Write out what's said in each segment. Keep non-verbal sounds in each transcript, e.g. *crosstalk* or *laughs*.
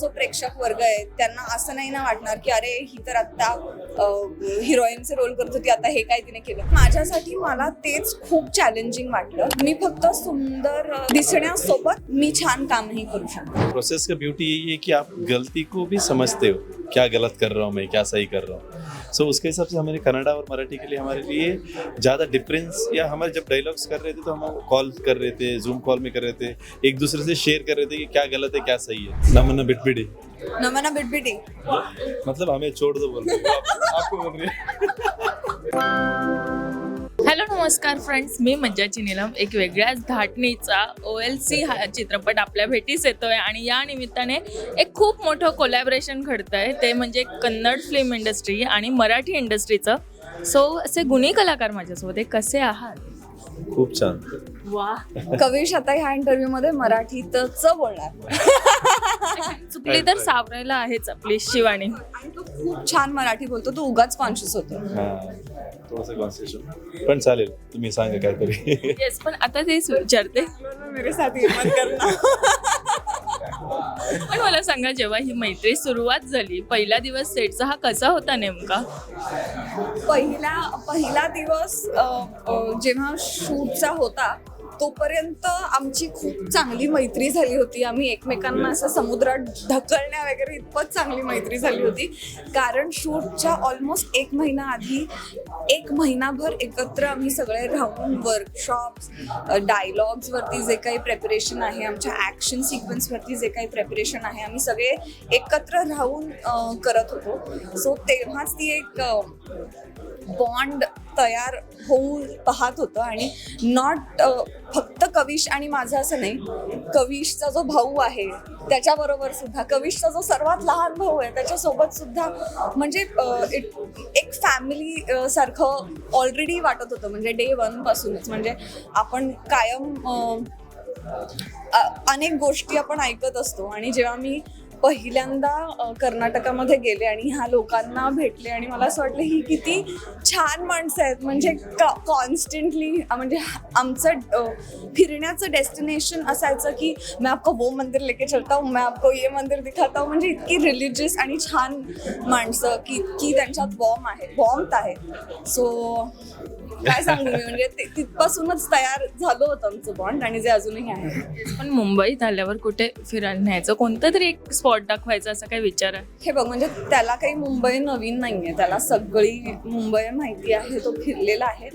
जो प्रेक्षक वर्ग आहे त्यांना असं नाही ना वाटणार की अरे ही तर आता हिरोईनचे रोल करत होती आता हे काय तिने केलं. माझ्यासाठी मला तेच खूप चॅलेंजिंग वाटलं. मी फक्त सुंदर दिसण्यासोबत मी छान कामही करू शकते. प्रोसेस का ब्यूटी यही है कि आप गलती को भी समझते हो। क्या गलत कर रहा हूँ मैं क्या सही कर रहा हूँ। सो so, उसके हिसाब से हमारे कन्नड़ा और मराठी के लिए हमारे लिए ज़्यादा डिफरेंस या हमारे जब डायलॉग्स कर रहे थे तो हम कॉल कर रहे थे जूम कॉल में कर रहे थे एक दूसरे से शेयर कर रहे थे कि क्या गलत है क्या सही है। नमन बिटबिडी नमना बिटबिटी। मतलब हमें छोड़ दो बोल रहे आप- आपको बोल रहे हैं। नमस्कार फ्रेंड्स मी मज्जाची नीलम एक वेगळ्याच धाटणीचा ओ एल सी हा चित्रपट आपल्या भेटीस येतोय आणि या निमित्ताने एक खूप मोठं कोलॅबरेशन घडतं आहे ते म्हणजे कन्नड फिल्म इंडस्ट्री आणि मराठी इंडस्ट्रीचं सो असे गुणी कलाकार माझ्यासोबत कसे आहात? खूप छान. वा कविश आता ह्या इंटरव्ह्यू मध्ये मराठीतच बोलणार. चुकली तर सावरायला आहेच आपली शिवानी. आणि तो खूप छान मराठी बोलतो. तो उगाच कॉन्शियस होतो. हां. थोडंसं कॉन्सेशन पण चालेल तुम्ही सांगा काहीतरी. येस पण आता तेच विचारते. *laughs* मेरे साथ हिम्मत करना. *laughs* पण मला सांगा जेव्हा ही मैत्री सुरुवात झाली पहिला दिवस सेटचा हा कसा होता नेमका? पहिला पहिला दिवस अ, अ, जेव्हा शूटचा होता तोपर्यंत आमची खूप चांगली मैत्री झाली होती. आम्ही एकमेकांना असं समुद्रात ढकलण्या वगैरे इतपत चांगली मैत्री झाली होती. कारण शूटच्या ऑलमोस्ट एक महिना आधी एक महिनाभर एकत्र आम्ही सगळे राहून वर्कशॉप्स डायलॉग्सवरती जे काही प्रेपरेशन आहे आमच्या ॲक्शन सिक्वेन्सवरती जे काही प्रेपरेशन आहे आम्ही सगळे एकत्र राहून करत होतो. सो तेव्हाच ती एक बॉन्ड तयार होऊ पाहत होतं आणि नॉट फक्त कविश आणि माझं असं नाही कविशचा जो भाऊ आहे त्याच्याबरोबर सुद्धा कविशचा जो सर्वात लहान भाऊ आहे त्याच्यासोबत सुद्धा म्हणजे एक- फॅमिली सारखं ऑलरेडी वाटत होतं. म्हणजे डे वन पासूनच. म्हणजे आपण कायम अनेक गोष्टी आपण ऐकत असतो. आणि जेव्हा मी पहिल्यांदा कर्नाटकामध्ये गेले आणि ह्या लोकांना भेटले आणि मला असं वाटलं ही किती छान माणसं आहेत. म्हणजे कॉन्स्टंटली म्हणजे आमचं फिरण्याचं डेस्टिनेशन असायचं की मैं आपको वो मंदिर लेके चलता हूँ मैं आपको ये मंदिर दिखाता हूँ. म्हणजे इतकी रिलिजियस आणि छान माणसं की की त्यांच्यात बॉम्ब आहे बॉम्ब आहे. सो काय सांगू मी? म्हणजे ते- तिथपासूनच तयार झालं होतं आमचं बॉन्ड आणि जे अजूनही आहे. पण मुंबईत आल्यावर कुठे फिरायला न्यायचं? कोणतं तरी एक स्पॉट दाखवायचा असा काय विचार आहे? हे बघ म्हणजे त्याला काही मुंबई नवीन नाहीये. त्याला सगळी मुंबई माहिती आहे तो फिरलेला आहे.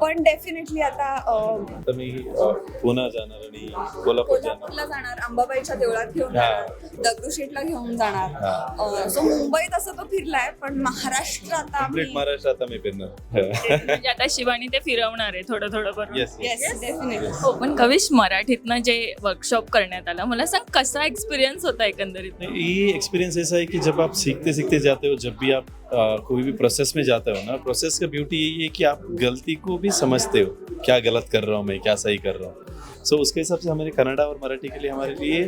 पण डेफिनेटली आता अं, तर मी अ, पुन्हा जाणार आणि कोल्हापूर जाणार. कोल्हापूरला जाणार अंबाबाईच्या देवळात घेऊन हा. जाणार दगडूशेठला घेऊन जाणार. हा. सो मुंबईत असं तो फिरलाय पण महाराष्ट्र आता कंप्लीट महाराष्ट्र आता मी फिरणार. *laughs* म्हणजे आता शिवानी ते फिरवणार आहे थोडं थोडं करून. येस येस डेफिनेटली हो पण कविश मराठीतनं जे वर्कशॉप करण्यात आलं मला सांग कसा एक्सपिरियन्स होता एकंदरीत? ये एक्सपीरियंस ऐसा है कि जब आप सीखते सीखते जाते हो जब भी आप अ, कोई भी प्रोसेस में जाते हो ना प्रोसेस का ब्यूटी यही है कि आप गलती को भी समझते हो क्या गलत कर रहा हूँ मैं क्या सही कर रहा हूँ। सो उसके हिसाब से हमारे कन्नड़ा और मराठी के लिए हमारे लिए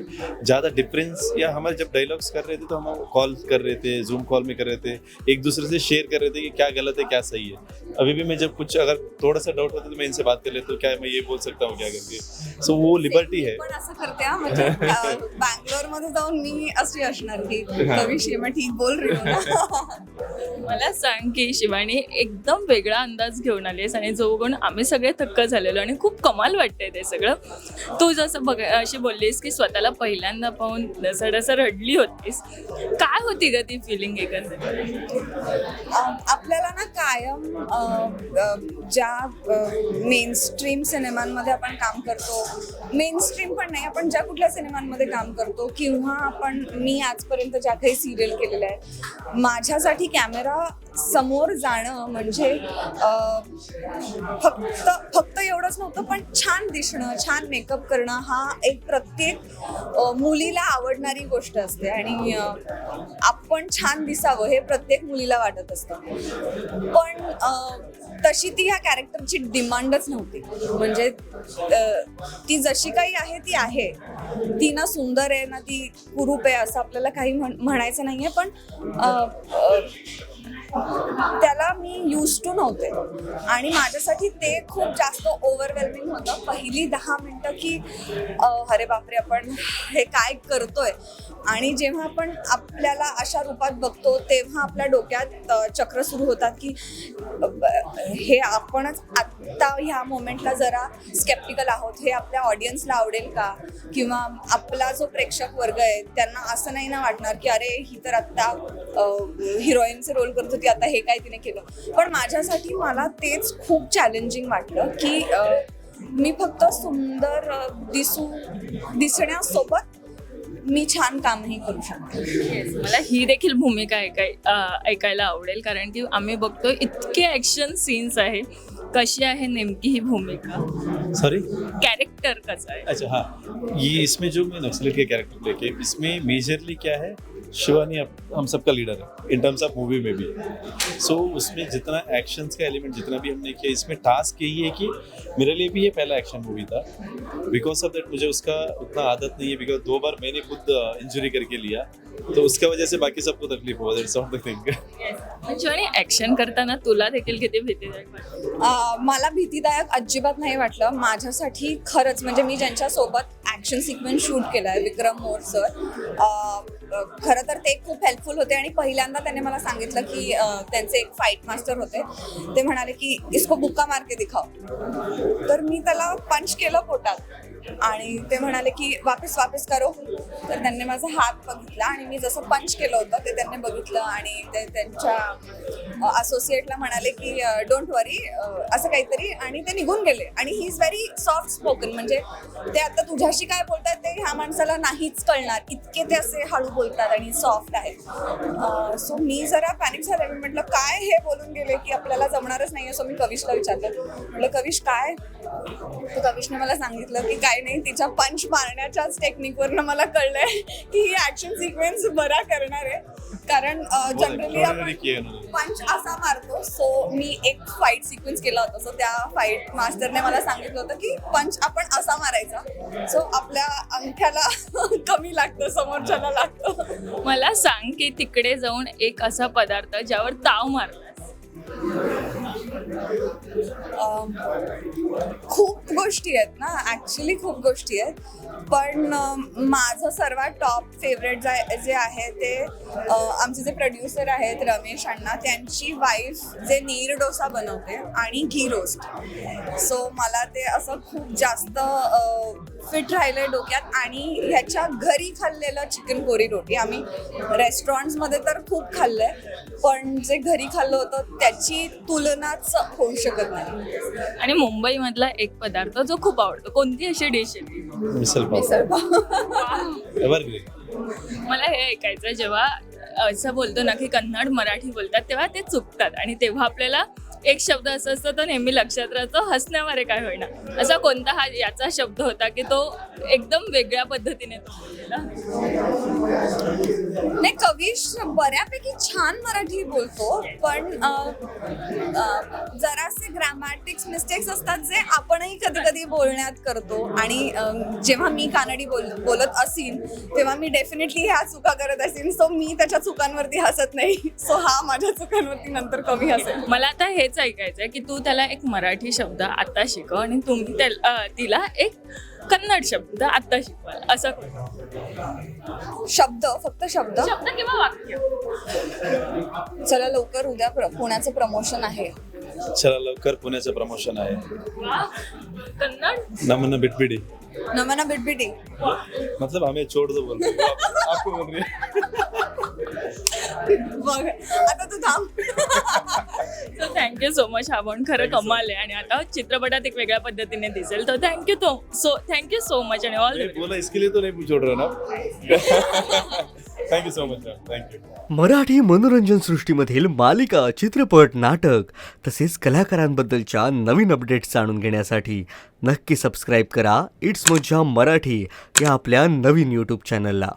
ज़्यादा डिफरेंस या हमारे जब डायलॉग्स कर रहे थे तो हम कॉल कर रहे थे जूम कॉल में कर रहे थे एक दूसरे से शेयर कर रहे थे कि क्या गलत है क्या सही है। अभी भी मैं जब कुछ अगर थोड़ा सा डाउट होता है तो मैं इनसे बात कर लेता हूँ क्या मैं ये बोल सकता हूँ क्या करके। सो वो लिबर्टी है। पण असं करते हा म्हणजे बँगलोरमध्ये जाऊन मी अशी असणार की कविशी मैं ठीक बोल रही हूँ ना. मला सांग की शिवानी एकदम वेगळा अंदाज घेऊन आलीस आणि जो बघून आम्ही सगळे थक्क झालेलो आणि खूप कमाल वाटतंय ते सगळं. तू जसं बघ अशी बोललीस की स्वतःला पहिल्यांदा पाहून डसडसं रडली होतीस. काय होती ग ती फिलिंग एकंदरीत? आपल्याला ना कायम ज्या मेन स्ट्रीम सिनेमांमध्ये आपण काम करतो मेन स्ट्रीम पण नाही आपण ज्या कुठल्या सिनेमांमध्ये काम करतो किंवा आपण मी आजपर्यंत ज्या काही सिरियल केलेल्या आहेत माझ्यासाठी कॅमेरा समोर जाणं म्हणजे फक्त फक्त एवढंच नव्हतं पण छान दिसणं छान मेकअप करणं हा एक प्रत्येक मुलीला आवडणारी गोष्ट असते. आणि आपण छान दिसावं हे प्रत्येक मुलीला वाटत असतं. पण तशी ती ह्या कॅरेक्टरची डिमांडच नव्हती. म्हणजे ती जशी काही आहे ती आहे. ती ना सुंदर आहे ना ती कुरूप आहे असं आपल्याला काही म्हण- म्हणायचं नाहीये पण त्याला मी यूज टू नव्हते. आणि माझ्यासाठी ते खूप जास्त ओव्हरवेल्मिंग होतं. पहिली दहा मिनटं की अरे बापरे आपण हे काय करतोय? आणि जेव्हा आपण आपल्याला अशा रूपात बघतो तेव्हा आपल्या डोक्यात चक्र सुरू होतात की हे आपणच आत्ता ह्या मोमेंटला जरा स्केप्टिकल आहोत. हे आपल्या ऑडियन्सला आवडेल का? किंवा आपला जो प्रेक्षक वर्ग आहे त्यांना असं नाही ना वाटणार की अरे ही तर आत्ता हिरोईनचे रोल करत होती आता हे काय तिने केलं. पण माझ्यासाठी मला तेच खूप चॅलेंजिंग वाटलं की मी फक्त सुंदर दिसू दिसण्यासोबत मी छान कामही करू शकते. मला ही देखील भूमिका ऐकाय ऐकायला आवडेल कारण की आम्ही बघतो इतके ॲक्शन सीन्स आहे कशी आहे नेमकी ही भूमिका? सॉरी कॅरेक्टर कसं आहे? अच्छा हाँ. ये इसमें जो मैं नक्सलिट के कैरेक्टर लेके इसमें मेजरली क्या है? शिवानी अब हम सबका लीडर है इन टर्म्स ऑफ मूवी में भी। सो उसमें जितना एक्शंस का एलिमेंट जितना भी हमने किया इसमें टास्क यही है कि मेरे लिए भी ये पहला एक्शन मूवी था। बिकॉज ऑफ दैट मुझे उसका उतना आदत नहीं है बिकॉज दो बार मैंने खुद इंजरी करके लिया। तो उसका वजह से बाकी सबको तकलीफ हुआ that's all the thing Shivani action करताना तुला देखील किती भीतीदायक मला भीतीदायक अजिबात नाही वाटलं. माझ्यासाठी खरंच म्हणजे मी ज्यांच्यासोबत ॲक्शन सिक्वेन्स शूट केला आहे विक्रम मोर सर खरं तर ते खूप हेल्पफुल होते आणि पहिल्यांदा त्याने मला सांगितलं की त्यांचे एक फाईट मास्टर होते. ते म्हणाले की इसको बुक्का मार के दिखाओ. तर मी त्याला पंच केलं पोटात. आणि ते म्हणाले की वापस वापस करो. तर त्यांनी माझा हात बघितला आणि मी जसं पंच केलं होतं ते त्यांनी बघितलं आणि ते त्यांच्या असोसिएटला म्हणाले की डोंट वरी असं काहीतरी. आणि ते निघून गेले. आणि he is very soft spoken म्हणजे ते आता तुझ्याशी काय बोलतात ते ह्या माणसाला नाहीच कळणार. इतके ते असे हळू बोलतात आणि सॉफ्ट आहेत. सो मी जरा पॅनिक झाले. मी म्हटलं काय हे बोलून गेले की आपल्याला जमणारच नाही असं मी कविशला विचारलं. म्हटलं कविश काय? तर कविशने मला सांगितलं की काय नाही तिच्या पंच मारण्याच्याच टेक्निकवरनं मला कळलंय की ही ऍक्शन सिक्वेन्स बरा करणार आहे. कारण जनरली आपण किया उन्होंने पंच असा मारतो सो मी एक फाईट सिक्वेन्स केला होता. सो त्या फाईट मास्टरने मला सांगितलं होतं की पंच आपण असा मारायचा. सो आपल्या अंगठ्याला *laughs* कमी लागतं समोरच्याला लागतं. मला सांग की तिकडे जाऊन एक असा पदार्थ ज्यावर ताव मारलास. खूप गोष्टी आहेत ना ॲक्च्युली खूप गोष्टी आहेत. पण माझं सर्वात टॉप फेवरेट जे आहे ते आमचे जे प्रोड्युसर आहेत रमेश अण्णा त्यांची वाईफ जे नीर डोसा बनवते आणि घी रोस्ट सो मला ते असं खूप जास्त फिट राहिलंय डोक्यात आणि ह्याच्या घरी खाल्लेलं चिकन कोरी रोटी आम्ही रेस्टॉरंट्समध्ये तर खूप खाल्लंय. पण जे घरी खाल्लं होतं त्याची तुलनाच होऊ शकत नाही. आणि मुंबईमधला एक पदार्थ जो खूप आवडतो कोणती अशी डिश आहे? पाव. मला हे ऐकायचं जेव्हा असं बोलतो ना की कन्नड मराठी बोलतात तेव्हा ते चुकतात. आणि तेव्हा आपल्याला एक शब्द असं असतं तो नेहमी लक्षात राहतो हसण्यामारे काय होईना. असा कोणता हा याचा शब्द होता की तो एकदम वेगळ्या पद्धतीने तो बोललेला? नाही कविश बऱ्यापैकी छान मराठी बोलतो पण जरासे ग्रॅमॅटिक्स मिस्टेक्स असतात जे आपणही कधी कधी बोलण्यात करतो. आणि जेव्हा मी कानडी बोल बोलत असीन तेव्हा मी डेफिनेटली ह्या चुका करत असेन. सो मी त्याच्या चुकांवरती हसत नाही. सो हा माझ्या चुकांवरती नंतर कमी हसेल. मला आता हेच ऐकायचं की तू त्याला एक मराठी शब्द आता शिकव आणि तुम्ही तिला एक कन्नड शब्द आता शिकवाल असं. करू. शब्द फक्त शब्द? शब्द किंवा वाक्य? चला लवकर उद्या प्र- पुण्याचं प्रमोशन आहे. चला लवकर पुण्याचं प्रमोशन आहे. कन्नड? नमन बिटबिडी नमना बिटबिटी. मतलब हमें छोड़ दो बोल रहे हो। आप- आपको बोल रही है बघ आता तू थांब. सो थँक्यू सो मच हा पण खरं कमाल आहे. आणि आता चित्रपटात एक वेगळ्या पद्धतीने दिसेल. तर थँक्यू तो. So thank you so much आणि ऑल बोला इसके लिए तो नहीं छोड़ रहे ना. Thank you so much ma'am thank you Marathi मनोरंजन सृष्टीमधील मालिका चित्रपट नाटक तसेच कलाकारांबद्दलच्या नवीन अपडेट्स जाणून घेण्यासाठी नक्की सबस्क्राईब करा. इट्स मज्जा मराठी या आपल्या नवीन यूट्यूब चॅनलला